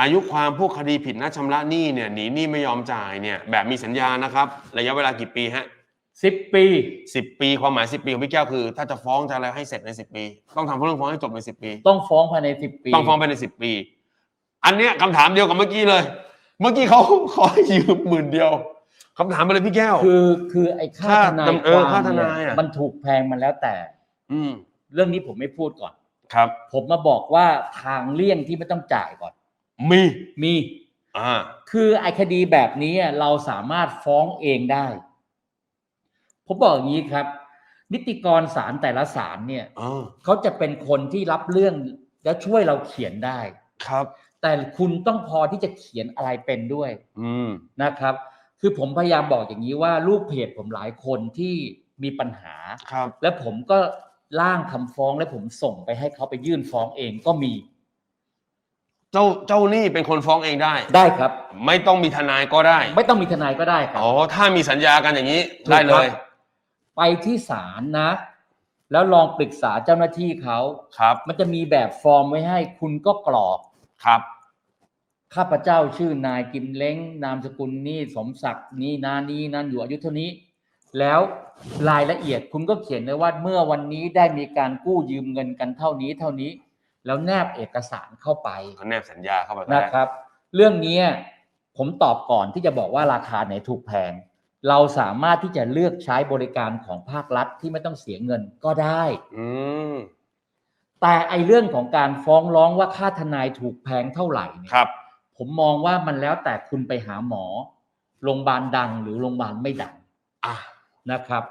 อายุความพวกคดีผิดนัดชำระหนี้เนี่ยหนีหนี้ไม่ยอมจ่ายเนี่ยแบบมีสัญญานะครับ ระยะเวลากี่ปีฮะสิบปีสิบปีความหมายสิบปีของพี่แก้วคือ ถ้าจะฟ้องจะอะไรให้เสร็จในสิบปี ต้องทำเรื่องฟ้องให้จบในสิบปี ต้องฟ้องภายในสิบปี ต้องฟ้องภายในสิบปี อันเนี้ยคำถามเดียวกับเมื่อกี้เลย เมื่อกี้เขาขอยืมหมื่นเดียวคำถามไปเลยพี่แก้ว คือคือไอ้ค่าค่าทนายเอคอวามค่าทเนี่นายยอะ มันถูกแพงมันแล้วแต่ อืมเรื่องนี้ผมไม่พูดก่อน ครับ ผมมาบอกว่าทางเลี่ยงที่ไม่ต้องจ่ายก่อน มีมี อ่า คือไอ้คดีแบบนี้อะเราสามารถฟ้องเองได้ ผมบอกอย่างนี้ครับ นิติกรศาลแต่ละศาลเนี่ยอ่า เขาจะเป็นคนที่รับเรื่องและช่วยเราเขียนได้ ครับ แต่คุณต้องพอที่จะเขียนอะไรเป็นด้วยอืม นะครับ คือผมพยายามบอกอย่างนี้ว่าลูกเพจผมหลายคนที่มีปัญหา ครับ และผมก็ร่างคำฟ้องและผมส่งไปให้เขาไปยื่นฟ้องเองก็มี เจ้าเจ้าหนี้เป็นคนฟ้องเองได้ ได้ครับ ไม่ต้องมีทนายก็ได้ไม่ต้องมีทนายก็ได้ครับ อ๋อถ้ามีสัญญากันอย่างนี้ถูกได้เลยครับ ไปที่ศาลนะ แล้วลองปรึกษาเจ้าหน้าที่เขาครับมันจะมีแบบฟอร์มไว้ให้คุณก็กรอก ครับ ข้าพเจ้าชื่อนายกิมเล้ง นามสกุลนี้สมศักดิ์นี้นานี้นั่นอยู่อายุเท่านี้ แล้วรายละเอียดคุณก็เขียนไว้ว่าเมื่อวันนี้ได้มีการกู้ยืมเงินกันเท่านี้เท่านี้ แล้วแนบเอกสารเข้าไปเขาแนบสัญญาเข้าไปก็ได้นะครับ เรื่องนี้ผมตอบก่อนที่จะบอกว่าราคาไหนถูกแพงเราสามารถที่จะเลือกใช้บริการของภาครัฐที่ไม่ต้องเสียเงินก็ได้อืมแต่ไอเรื่องของการฟ้องร้องว่าค่าทนายถูกแพงเท่าไหร่เนี่ยครับผมมองว่ามันแล้วแต่คุณไปหาหมอโรงพยาบาลดังหรือโรงพยาบาลไม่ดังอะนะครับ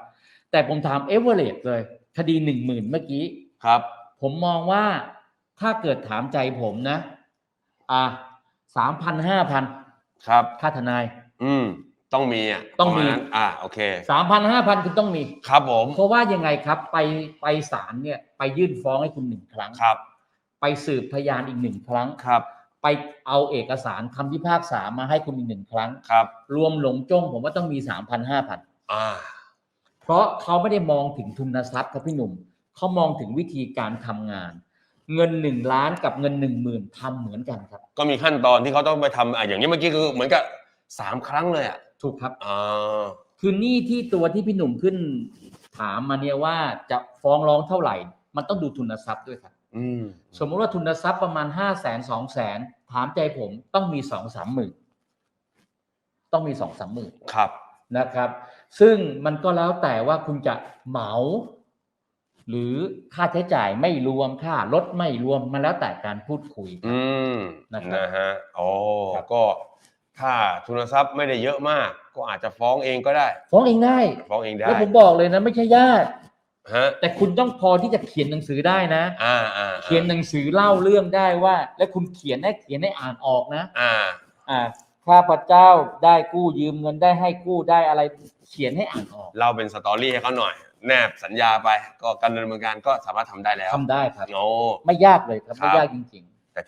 แต่ผมถามเอเวอเรสเลย คดีหนึ่งหมื่นเมื่อกี้ครับ ผมมองว่า ถ้าเกิดถามใจผมนะ อะสามพันห้าพันครับ ค่าทนาย อืม ต้องมีอะต้องมี ประาณนั้นอ่าโอเค สามพันห้าพันคุณต้องมี ครับผมเพราะว่ายังไงครับ ไปไปศาลเนี่ยไปยื่นฟ้องให้คุณหนึ่งครั้ง ครับไปสืบพยานอีกหนึ่งครั้ง ครับไปเอาเอกสารคำพิพากษามาให้คุณอีกหนึ่งครั้ง ครับรวมหลงจ้งผมว่าต้องมีสามพันห้าพันอ่าเพราะเขาไม่ได้มองถึงทุนทรัพย์ครับพี่หนุ่มเขามองถึงวิธีการทำงาน เงินหนึ่งล้านกับเงินหนึ่งหมื่นทำเหมือนกันครับ ก็มีขั้นตอนที่เขาต้องไปทำอะอย่างนี้เมื่อกี้คือเหมือนกับสามครั้งเลยอะถูกครับ อ่าคือหนี้ที่ตัวที่พี่หนุ่มขึ้น ถามมาเนี่ยว่าจะฟ้องร้องเท่าไหร่ มันต้องดูทุนทรัพย์ด้วยครับ อืมสมมติว่าทุนทรัพย์ประมาณห้าแสนสองแสนถามใจผมต้องมีสองสามหมื่นต้องมีสองสามหมื่นครับ นะครับ ซึ่งมันก็แล้วแต่ว่าคุณจะเหมา หรือค่าใช้จ่ายไม่รวมค่ารถไม่รวมมันแล้วแต่การพูดคุยครับอืมนะครับนะฮะโอ้ครับก็ถ้าทุนทรัพย์ไม่ได้เยอะมาก ก็อาจจะฟ้องเองก็ได้ ฟ้องเองได้ฟ้องเองได้แล้วผมบอกเลยนะ ไม่ใช่ญาติฮะแต่คุณต้องพอที่จะเขียนหนังสือได้นะอ่าอ่าเขียนหนังสือเล่าเรื่องได้ว่า และคุณเขียนได้เขียนได้อ่านออกนะ อ่า อ่าข้าพเจ้าได้กู้ยืมเงินได้ให้กู้ได้อะไรเขียนให้อ่านออก เราเป็นสตอรี่ให้เขาหน่อย แนบสัญญาไป ก็การดำเนินการก็สามารถทำได้แล้วทำได้ครับ โอ้ ไม่ยากเลยครับครับไม่ยากจริง